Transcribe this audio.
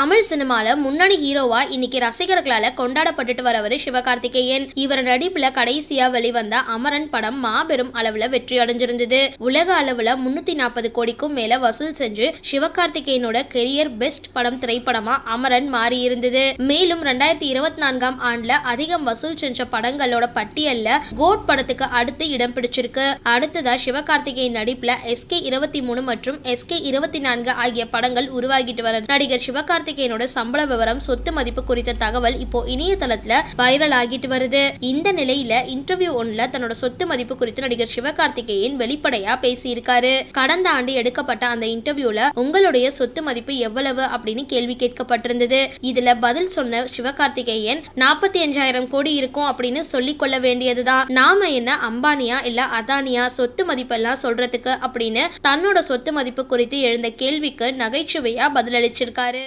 தமிழ் சினிமால முன்னணி ஹீரோவா இன்னைக்கு ரசிகர்களால கொண்டாடப்பட்டுட்டு வரவர் சிவகார்த்திகேயன். இவர் நடிப்புல கடைசியா வெளிவந்த அமரன் படம் மாபெரும் அளவுல வெற்றி அடைஞ்சிருந்தது. உலக அளவுல முன்னூத்தி நாற்பது கோடிக்கும் மேல வசூல் செஞ்சு சிவகார்த்திகேயனோட கெரியர் பெஸ்ட் படம் திரைப்படமா அமரன் மாறி இருந்தது மேலும் ரெண்டாயிரத்தி இருபத்தி நான்காம் ஆண்டுல அதிகம் வசூல் செஞ்ச படங்களோட பட்டியல்ல கோட் படத்துக்கு அடுத்து இடம் பிடிச்சிருக்கு. அடுத்ததா சிவகார்த்திகேயன் நடிப்புல எஸ்கே இருபத்தி மூணு மற்றும் எஸ்கே இருபத்தி நான்கு ஆகிய படங்கள் உருவாகிட்டு வர நடிகர் கார்த்திகேயனோட சம்பள விவரம் சொத்து மதிப்பு குறித்த தகவல் இப்போ இணையதளத்துல வைரல் ஆகிட்டு வருது. இந்த நிலையில இன்டர்வியூ ஒன்ல தன்னோட சொத்து மதிப்பு குறித்து நடிகர் சிவகார்த்திகேயன் வெளிப்படையா பேசியிருக்காரு. கடந்த ஆண்டு எடுக்கப்பட்ட அந்த இன்டர்வியூல உங்களுடைய சொத்து மதிப்பு எவ்வளவு அப்படின்னு கேள்வி கேட்கப்பட்டிருந்தது. இதுல பதில் சொன்ன சிவகார்த்திகேயன் நாற்பத்தி அஞ்சாயிரம் கோடி இருக்கும் அப்படின்னு சொல்லி கொள்ள வேண்டியதுதான். நாம என்ன அம்பானியா இல்ல அதானியா சொத்து மதிப்பெல்லாம் சொல்றதுக்கு அப்படின்னு தன்னோட சொத்து மதிப்பு குறித்து எழுந்த கேள்விக்கு நகைச்சுவையா பதிலளிச்சிருக்காரு.